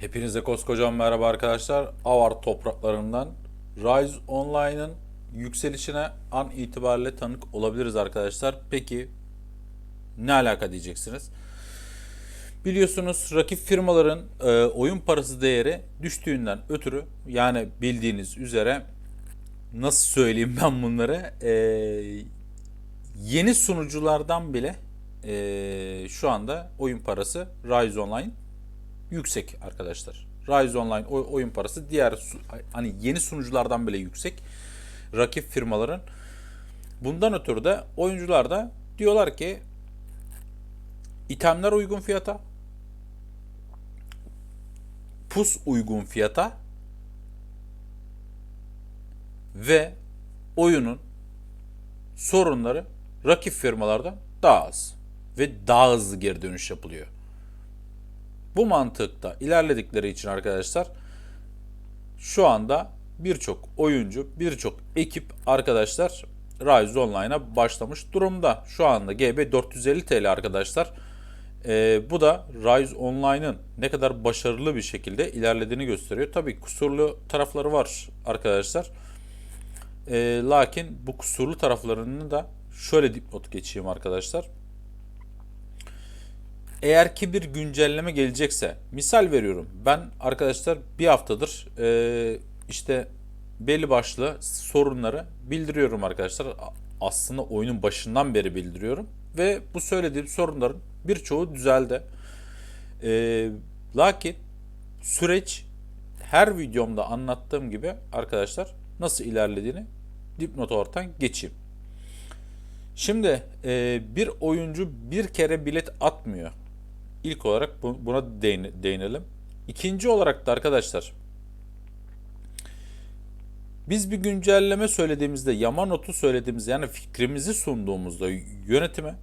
Hepinize koskocaman merhaba arkadaşlar. Avar topraklarından Rise Online'ın yükselişine an itibariyle tanık olabiliriz arkadaşlar. Peki ne alaka diyeceksiniz? Biliyorsunuz rakip firmaların e, oyun parası değeri düştüğünden ötürü yani bildiğiniz üzere nasıl söyleyeyim ben bunları e, yeni sunuculardan bile e, şu anda oyun parası Rise Online yüksek arkadaşlar. Rise Online oy- oyun parası diğer hani yeni sunuculardan bile yüksek. Rakip firmaların. Bundan ötürü de oyuncular da diyorlar ki itemler uygun fiyata pus uygun fiyata ve oyunun sorunları rakip firmalardan daha az ve daha hızlı geri dönüş yapılıyor. Bu mantıkta ilerledikleri için arkadaşlar şu anda birçok oyuncu, birçok ekip arkadaşlar Rise Online'a başlamış durumda. Şu anda GB 450 TL arkadaşlar. Ee, bu da Rise Online'ın ne kadar başarılı bir şekilde ilerlediğini gösteriyor. Tabii kusurlu tarafları var arkadaşlar. Ee, lakin bu kusurlu taraflarını da şöyle dipnot geçeyim arkadaşlar. Eğer ki bir güncelleme gelecekse, misal veriyorum. Ben arkadaşlar bir haftadır e, işte belli başlı sorunları bildiriyorum arkadaşlar. Aslında oyunun başından beri bildiriyorum. Ve bu söylediğim sorunların birçoğu düzeldi. E, lakin süreç her videomda anlattığım gibi arkadaşlar nasıl ilerlediğini dipnot ortadan geçeyim. Şimdi e, bir oyuncu bir kere bilet atmıyor. İlk olarak bu- buna değin- değinelim. İkinci olarak da arkadaşlar biz bir güncelleme söylediğimizde, yama notu söylediğimizde yani fikrimizi sunduğumuzda yönetime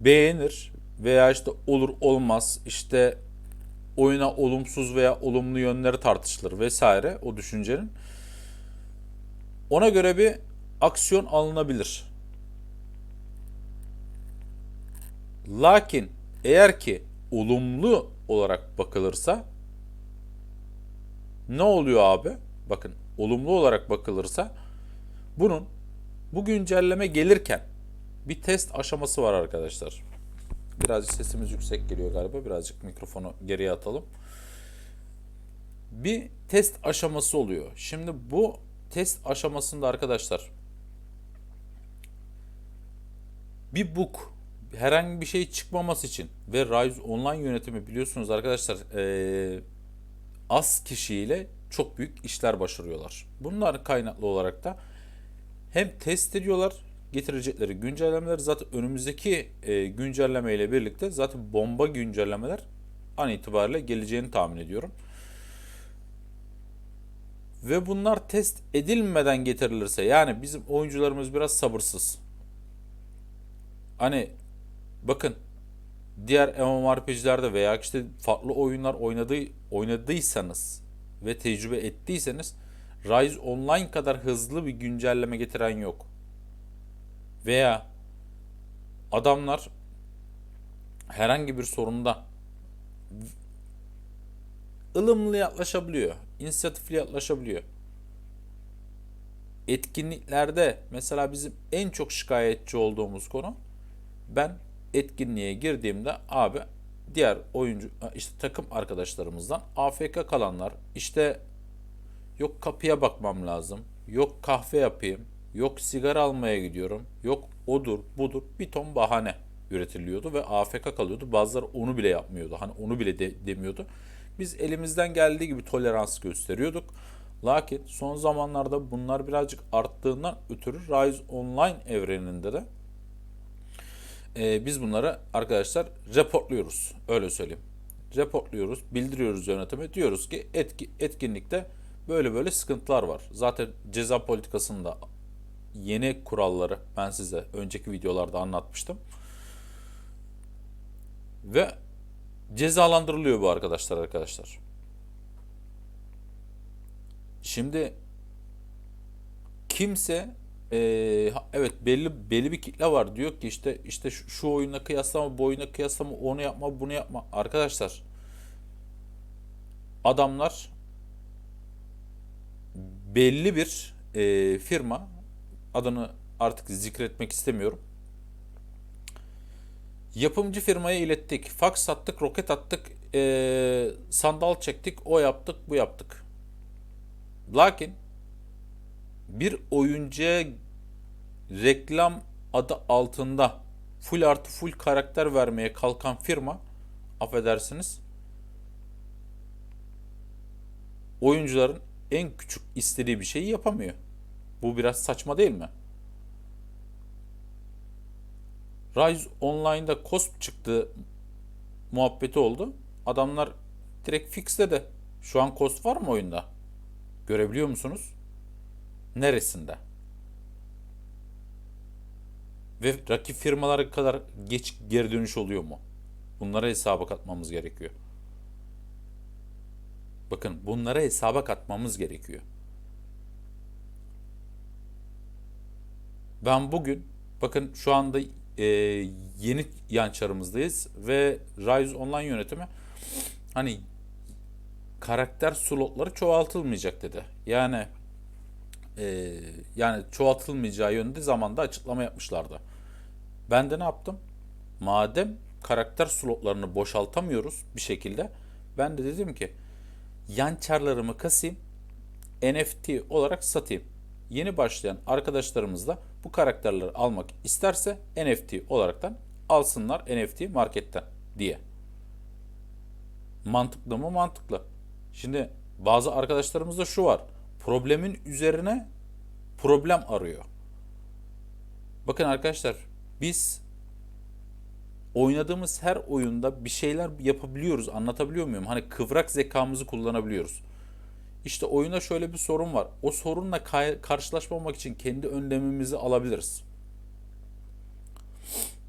beğenir veya işte olur olmaz işte oyuna olumsuz veya olumlu yönleri tartışılır vesaire o düşüncenin. Ona göre bir aksiyon alınabilir. Lakin eğer ki olumlu olarak bakılırsa ne oluyor abi? Bakın olumlu olarak bakılırsa bunun bu güncelleme gelirken bir test aşaması var arkadaşlar. Birazcık sesimiz yüksek geliyor galiba. Birazcık mikrofonu geriye atalım. Bir test aşaması oluyor. Şimdi bu test aşamasında arkadaşlar bir bug herhangi bir şey çıkmaması için ve Rise Online yönetimi biliyorsunuz arkadaşlar eee, az kişiyle çok büyük işler başarıyorlar. Bunlar kaynaklı olarak da hem test ediyorlar getirecekleri güncellemeler zaten önümüzdeki e, güncelleme ile birlikte zaten bomba güncellemeler an itibariyle geleceğini tahmin ediyorum. Ve bunlar test edilmeden getirilirse yani bizim oyuncularımız biraz sabırsız. Hani bakın diğer MMORPG'lerde veya işte farklı oyunlar oynadığı oynadıysanız ve tecrübe ettiyseniz Rise Online kadar hızlı bir güncelleme getiren yok. Veya adamlar herhangi bir sorunda ılımlı yaklaşabiliyor, inisiyatifli yaklaşabiliyor. Etkinliklerde mesela bizim en çok şikayetçi olduğumuz konu ben etkinliğe girdiğimde abi diğer oyuncu işte takım arkadaşlarımızdan AFK kalanlar işte yok kapıya bakmam lazım yok kahve yapayım yok sigara almaya gidiyorum yok odur budur bir ton bahane üretiliyordu ve AFK kalıyordu. Bazıları onu bile yapmıyordu hani onu bile de, demiyordu. Biz elimizden geldiği gibi tolerans gösteriyorduk. Lakin son zamanlarda bunlar birazcık arttığından ötürü Rise Online evreninde de ee, biz bunları arkadaşlar reportluyoruz. Öyle söyleyeyim. Reportluyoruz, bildiriyoruz yönetime. Diyoruz ki etki, etkinlikte böyle böyle sıkıntılar var. Zaten ceza politikasında yeni kuralları ben size önceki videolarda anlatmıştım. Ve cezalandırılıyor bu arkadaşlar arkadaşlar. Şimdi kimse ha- evet belli belli bir kitle var diyor ki işte işte şu, şu oyuna kıyaslama bu oyuna kıyaslama onu yapma bunu yapma arkadaşlar adamlar belli bir e, firma adını artık zikretmek istemiyorum. Yapımcı firmaya ilettik. Fax attık, roket attık, e, sandal çektik, o yaptık, bu yaptık. Lakin bir oyuncuya reklam adı altında full artı full karakter vermeye kalkan firma affedersiniz oyuncuların en küçük istediği bir şeyi yapamıyor. Bu biraz saçma değil mi? Rise Online'da Cosp çıktı muhabbeti oldu. Adamlar direkt fixledi. Şu an Cosp var mı oyunda? Görebiliyor musunuz? Neresinde? Ve rakip firmalara kadar geç geri dönüş oluyor mu? Bunlara hesaba katmamız gerekiyor. Bakın bunlara hesaba katmamız gerekiyor. Ben bugün bakın şu anda e, yeni yan çarımızdayız ve Rise Online yönetimi hani karakter slotları çoğaltılmayacak dedi. Yani e, yani çoğaltılmayacağı yönünde zamanda açıklama yapmışlardı. Ben de ne yaptım? Madem karakter slotlarını boşaltamıyoruz bir şekilde ben de dedim ki yan çarlarımı kasayım NFT olarak satayım. Yeni başlayan arkadaşlarımız da bu karakterleri almak isterse NFT olaraktan alsınlar NFT marketten diye. Mantıklı mı? Mantıklı. Şimdi bazı arkadaşlarımızda şu var. Problemin üzerine problem arıyor. Bakın arkadaşlar biz oynadığımız her oyunda bir şeyler yapabiliyoruz. Anlatabiliyor muyum? Hani kıvrak zekamızı kullanabiliyoruz. İşte oyuna şöyle bir sorun var. O sorunla karşılaşmamak için kendi önlemimizi alabiliriz.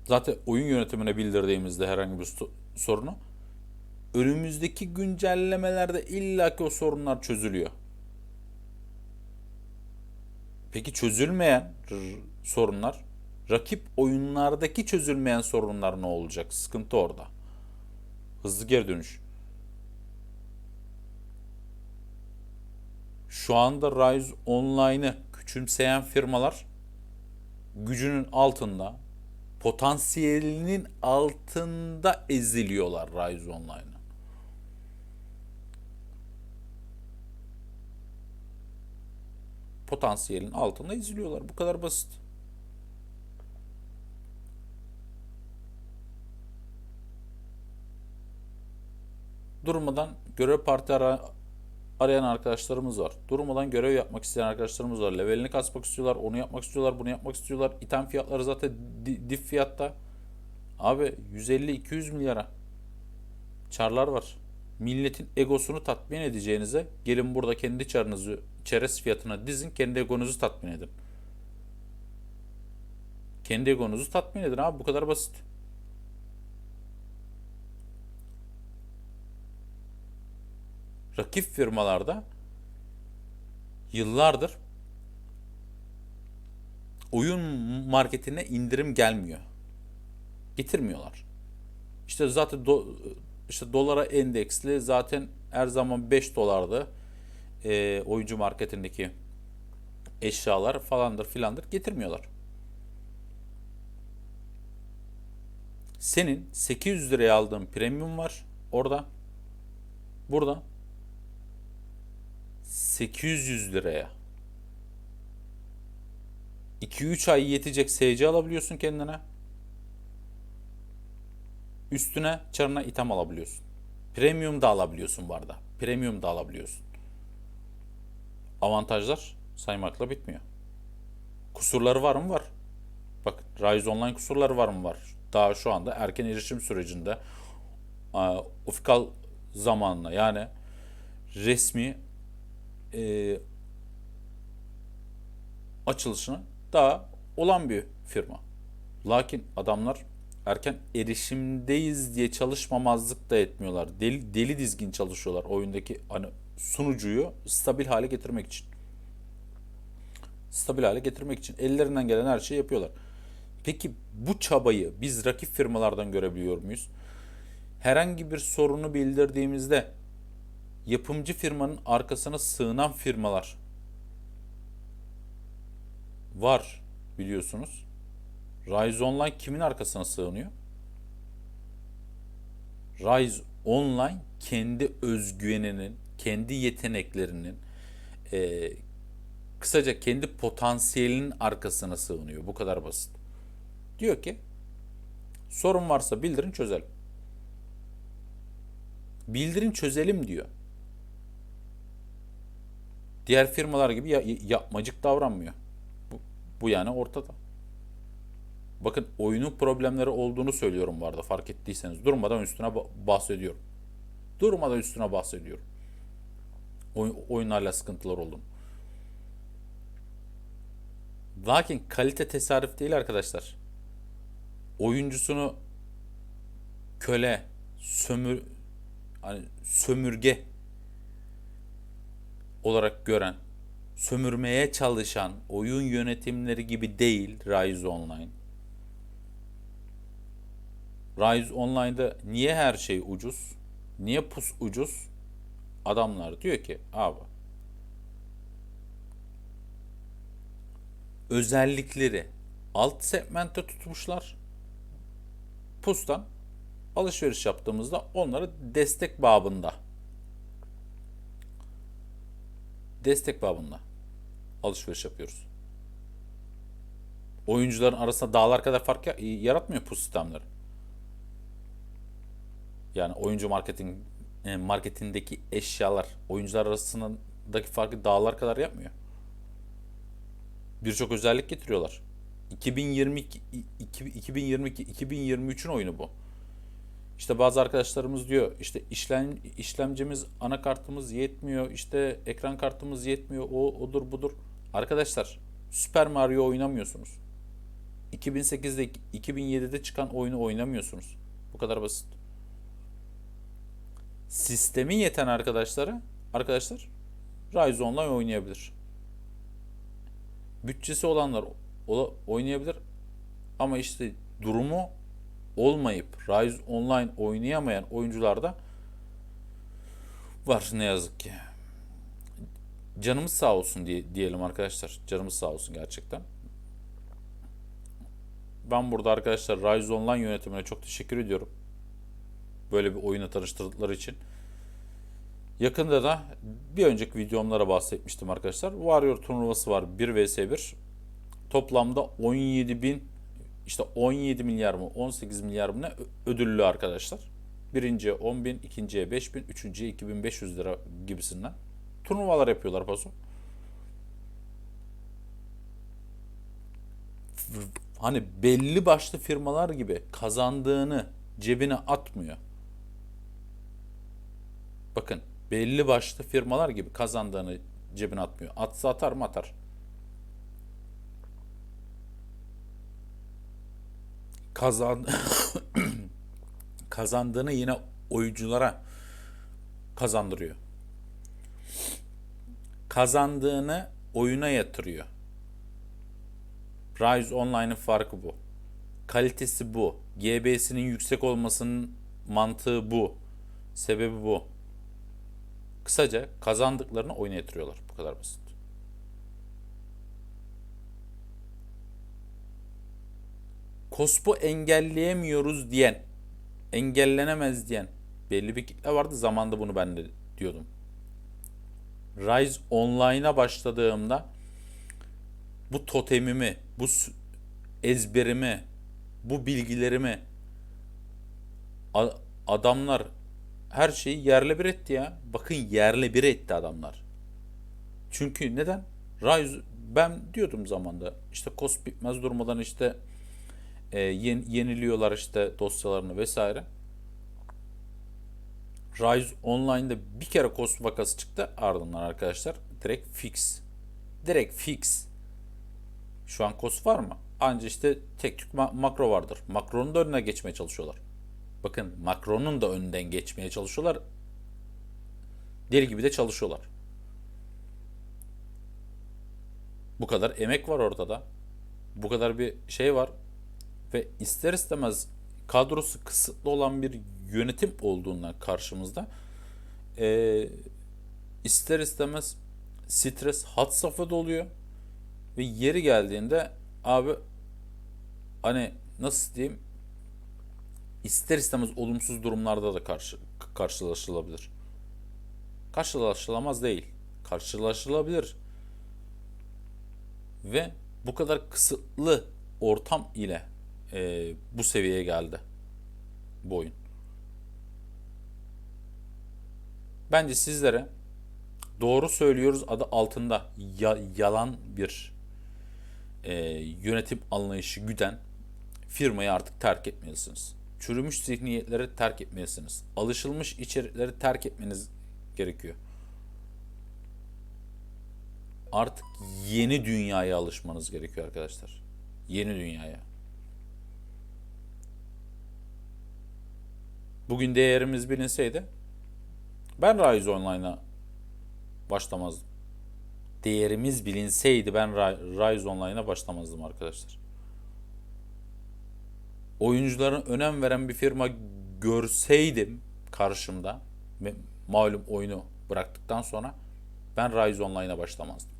Zaten oyun yönetimine bildirdiğimizde herhangi bir sorunu önümüzdeki güncellemelerde illaki o sorunlar çözülüyor. Peki çözülmeyen sorunlar, rakip oyunlardaki çözülmeyen sorunlar ne olacak? Sıkıntı orada. Hızlı geri dönüş. Şu anda Rise Online'ı küçümseyen firmalar gücünün altında, potansiyelinin altında eziliyorlar Rise Online'ı. Potansiyelin altında eziliyorlar. Bu kadar basit. Durmadan görev parti ara arayan arkadaşlarımız var. Durmadan görev yapmak isteyen arkadaşlarımız var. Levelini kasmak istiyorlar, onu yapmak istiyorlar, bunu yapmak istiyorlar. İtem fiyatları zaten dip fiyatta. Abi 150-200 milyara çarlar var. Milletin egosunu tatmin edeceğinize gelin burada kendi çarınızı çerez fiyatına dizin, kendi egonuzu tatmin edin. Kendi egonuzu tatmin edin abi bu kadar basit. rakip firmalarda yıllardır oyun marketine indirim gelmiyor. Getirmiyorlar. İşte zaten do, işte dolara endeksli zaten her zaman 5 dolardı e, oyuncu marketindeki eşyalar falandır filandır getirmiyorlar. Senin 800 liraya aldığın premium var orada. Burada 800 liraya 2-3 ay yetecek SC alabiliyorsun kendine. Üstüne çarına item alabiliyorsun. Premium da alabiliyorsun bu arada. Premium da alabiliyorsun. Avantajlar saymakla bitmiyor. Kusurları var mı? Var. Bak Rise Online kusurları var mı? Var. Daha şu anda erken erişim sürecinde ofikal zamanla yani resmi e, açılışına daha olan bir firma. Lakin adamlar erken erişimdeyiz diye çalışmamazlık da etmiyorlar. Deli, deli dizgin çalışıyorlar oyundaki hani sunucuyu stabil hale getirmek için. Stabil hale getirmek için ellerinden gelen her şeyi yapıyorlar. Peki bu çabayı biz rakip firmalardan görebiliyor muyuz? Herhangi bir sorunu bildirdiğimizde yapımcı firmanın arkasına sığınan firmalar var biliyorsunuz. Rise Online kimin arkasına sığınıyor? Rise Online kendi özgüveninin, kendi yeteneklerinin, e, kısaca kendi potansiyelinin arkasına sığınıyor. Bu kadar basit. Diyor ki sorun varsa bildirin çözelim. Bildirin çözelim diyor. Diğer firmalar gibi ya- yapmacık davranmıyor. Bu, bu yani ortada. Bakın oyunun problemleri olduğunu söylüyorum arada fark ettiyseniz. Durmadan üstüne ba- bahsediyorum. Durmadan üstüne bahsediyorum. Oyun, oyunlarla sıkıntılar olduğunu. Lakin kalite tesarruf değil arkadaşlar. Oyuncusunu köle, sömür hani sömürge olarak gören, sömürmeye çalışan oyun yönetimleri gibi değil Rise Online. Rise Online'da niye her şey ucuz? Niye pus ucuz? Adamlar diyor ki abi özellikleri alt segmentte tutmuşlar. Pus'tan alışveriş yaptığımızda onları destek babında destek babında alışveriş yapıyoruz. Oyuncuların arasında dağlar kadar fark ya- yaratmıyor pus sistemleri. Yani oyuncu marketing e, marketindeki eşyalar oyuncular arasındaki farkı dağlar kadar yapmıyor. Birçok özellik getiriyorlar. 2022 2022 2023'ün oyunu bu. İşte bazı arkadaşlarımız diyor işte işlem işlemcimiz anakartımız yetmiyor işte ekran kartımız yetmiyor o odur budur. Arkadaşlar Super Mario oynamıyorsunuz. 2008'de 2007'de çıkan oyunu oynamıyorsunuz. Bu kadar basit. Sistemi yeten arkadaşlara arkadaşlar Rise Online oynayabilir. Bütçesi olanlar ola- oynayabilir ama işte durumu olmayıp Rise Online oynayamayan oyuncular da var ne yazık ki. Canımız sağ olsun diye diyelim arkadaşlar. Canımız sağ olsun gerçekten. Ben burada arkadaşlar Rise Online yönetimine çok teşekkür ediyorum. Böyle bir oyuna tanıştırdıkları için. Yakında da bir önceki videomlara bahsetmiştim arkadaşlar. Warrior turnuvası var 1 vs 1. Toplamda 17 bin işte 17 milyar mı 18 milyar mı ne ödüllü arkadaşlar. Birinciye 10 bin, ikinciye 5 bin, üçüncüye 2500 lira gibisinden. Turnuvalar yapıyorlar paso. Hani belli başlı firmalar gibi kazandığını cebine atmıyor. Bakın belli başlı firmalar gibi kazandığını cebine atmıyor. Atsa atar mı atar. Kazan kazandığını yine oyunculara kazandırıyor. Kazandığını oyuna yatırıyor. Rise Online'ın farkı bu. Kalitesi bu. GB'sinin yüksek olmasının mantığı bu. Sebebi bu. Kısaca kazandıklarını oyuna yatırıyorlar. Bu kadar basit. Kospo engelleyemiyoruz diyen, engellenemez diyen belli bir kitle vardı. Zamanda bunu ben de diyordum. Rise Online'a başladığımda bu totemimi, bu ezberimi, bu bilgilerimi adamlar her şeyi yerle bir etti ya. Bakın yerle bir etti adamlar. Çünkü neden? Rise ben diyordum zamanda işte kos bitmez durmadan işte e, yen- yeniliyorlar işte dosyalarını vesaire. Rise Online'da bir kere kos vakası çıktı ardından arkadaşlar direkt fix. Direkt fix. Şu an kos var mı? Anca işte tek tük ma- makro vardır. Makronun da önüne geçmeye çalışıyorlar. Bakın makronun da önünden geçmeye çalışıyorlar. Deli gibi de çalışıyorlar. Bu kadar emek var ortada. Bu kadar bir şey var. Ve ister istemez kadrosu kısıtlı olan bir yönetim olduğundan karşımızda eee, ister istemez stres had safhada oluyor. Ve yeri geldiğinde abi hani nasıl diyeyim ister istemez olumsuz durumlarda da karşı karşılaşılabilir. Karşılaşılamaz değil. Karşılaşılabilir. Ve bu kadar kısıtlı ortam ile e, bu seviyeye geldi bu oyun. Bence sizlere doğru söylüyoruz adı altında ya- yalan bir e, yönetim anlayışı güden firmayı artık terk etmelisiniz. Çürümüş zihniyetleri terk etmelisiniz. Alışılmış içerikleri terk etmeniz gerekiyor. Artık yeni dünyaya alışmanız gerekiyor arkadaşlar. Yeni dünyaya. Bugün değerimiz bilinseydi ben Rise Online'a başlamazdım. Değerimiz bilinseydi ben Ri- Rise Online'a başlamazdım arkadaşlar. Oyuncuların önem veren bir firma görseydim karşımda malum oyunu bıraktıktan sonra ben Rise Online'a başlamazdım.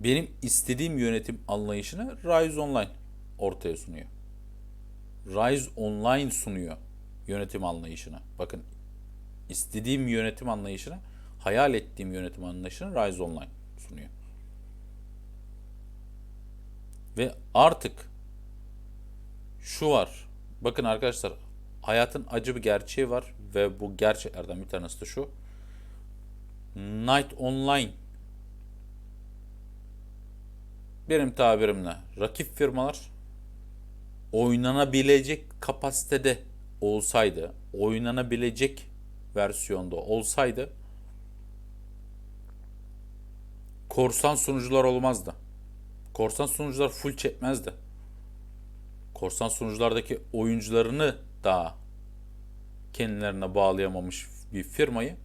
Benim istediğim yönetim anlayışını Rise Online ortaya sunuyor. Rise Online sunuyor yönetim anlayışını. Bakın istediğim yönetim anlayışını, hayal ettiğim yönetim anlayışını Rise Online sunuyor. Ve artık şu var. Bakın arkadaşlar hayatın acı bir gerçeği var ve bu gerçeklerden bir tanesi de şu. Night Online benim tabirimle rakip firmalar oynanabilecek kapasitede olsaydı, oynanabilecek versiyonda olsaydı korsan sunucular olmazdı. Korsan sunucular full çekmezdi. Korsan sunuculardaki oyuncularını daha kendilerine bağlayamamış bir firmayı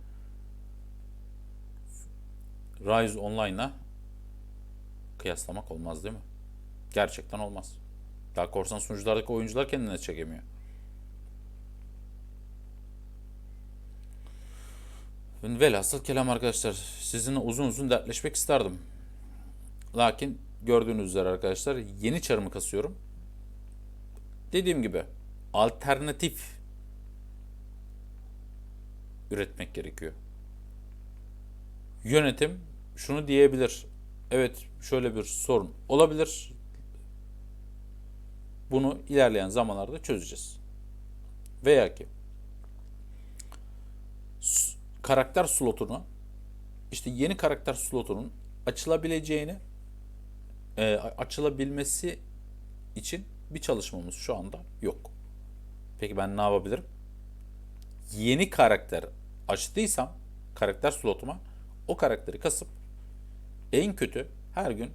Rise Online'la kıyaslamak olmaz değil mi? Gerçekten olmaz. Daha korsan sunuculardaki oyuncular kendine çekemiyor. Velhasıl kelam arkadaşlar sizinle uzun uzun dertleşmek isterdim. Lakin gördüğünüz üzere arkadaşlar yeni çarımı kasıyorum. Dediğim gibi alternatif üretmek gerekiyor. Yönetim şunu diyebilir. Evet şöyle bir sorun olabilir. Bunu ilerleyen zamanlarda çözeceğiz. Veya ki karakter slotunu işte yeni karakter slotunun açılabileceğini e, açılabilmesi için bir çalışmamız şu anda yok. Peki ben ne yapabilirim? Yeni karakter açtıysam karakter slotuma o karakteri kasıp en kötü her gün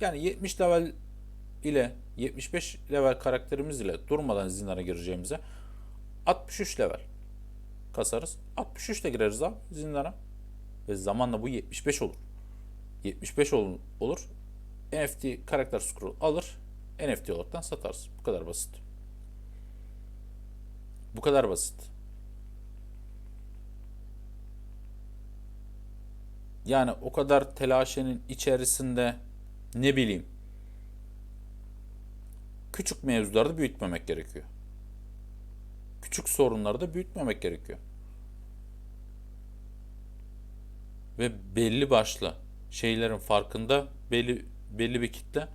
yani 70 level ile 75 level karakterimiz ile durmadan zinlara gireceğimize 63 level kasarız. 63 ile gireriz abi zindana. Ve zamanla bu 75 olur. 75 ol- olur. NFT karakter scroll alır. NFT olaraktan satarız. Bu kadar basit. Bu kadar basit. Yani o kadar telaşenin içerisinde ne bileyim küçük mevzularda büyütmemek gerekiyor. Küçük sorunları da büyütmemek gerekiyor. Ve belli başlı şeylerin farkında belli belli bir kitle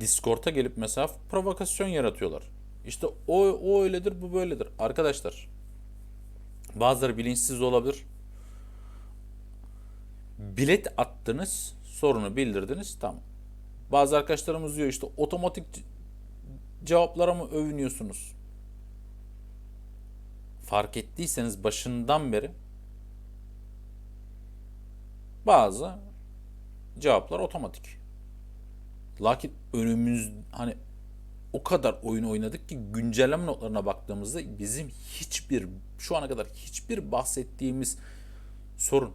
Discord'a gelip mesela provokasyon yaratıyorlar. İşte o, o öyledir, bu böyledir. Arkadaşlar bazıları bilinçsiz olabilir. Bilet attınız, sorunu bildirdiniz, tamam. Bazı arkadaşlarımız diyor işte otomatik ce- cevaplara mı övünüyorsunuz? Fark ettiyseniz başından beri bazı cevaplar otomatik. Lakin önümüz hani o kadar oyun oynadık ki güncelleme notlarına baktığımızda bizim hiçbir şu ana kadar hiçbir bahsettiğimiz sorun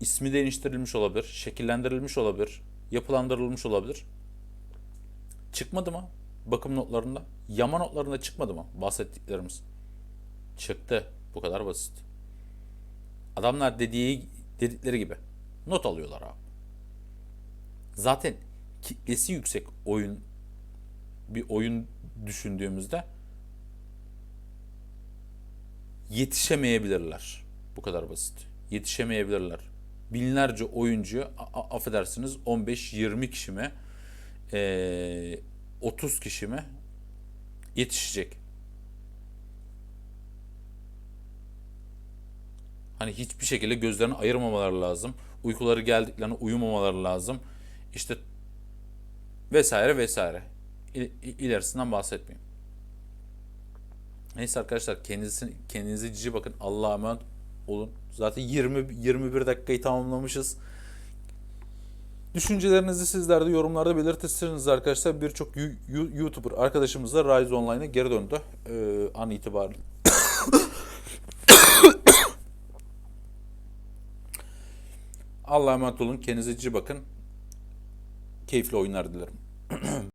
ismi değiştirilmiş olabilir, şekillendirilmiş olabilir, yapılandırılmış olabilir. Çıkmadı mı? bakım notlarında, yama notlarında çıkmadı mı bahsettiklerimiz? Çıktı. Bu kadar basit. Adamlar dediği dedikleri gibi not alıyorlar abi. Zaten kitlesi yüksek oyun bir oyun düşündüğümüzde yetişemeyebilirler. Bu kadar basit. Yetişemeyebilirler. Binlerce a- affedersiniz 15-20 kişi mi eee, 30 kişi mi yetişecek. Hani hiçbir şekilde gözlerini ayırmamaları lazım. Uykuları geldiklerine uyumamaları lazım. İşte vesaire vesaire. İ- i- ilerisinden bahsetmeyeyim. Neyse arkadaşlar kendinizi, kendinize cici bakın. Allah'a emanet olun. Zaten 20 21 dakikayı tamamlamışız. Düşüncelerinizi sizler de yorumlarda belirtirsiniz arkadaşlar. Birçok YouTuber arkadaşımız da Rise Online'a geri döndü. Ee, an itibariyle. Allah'a emanet olun. Kendinize cici bakın. Keyifli oyunlar dilerim.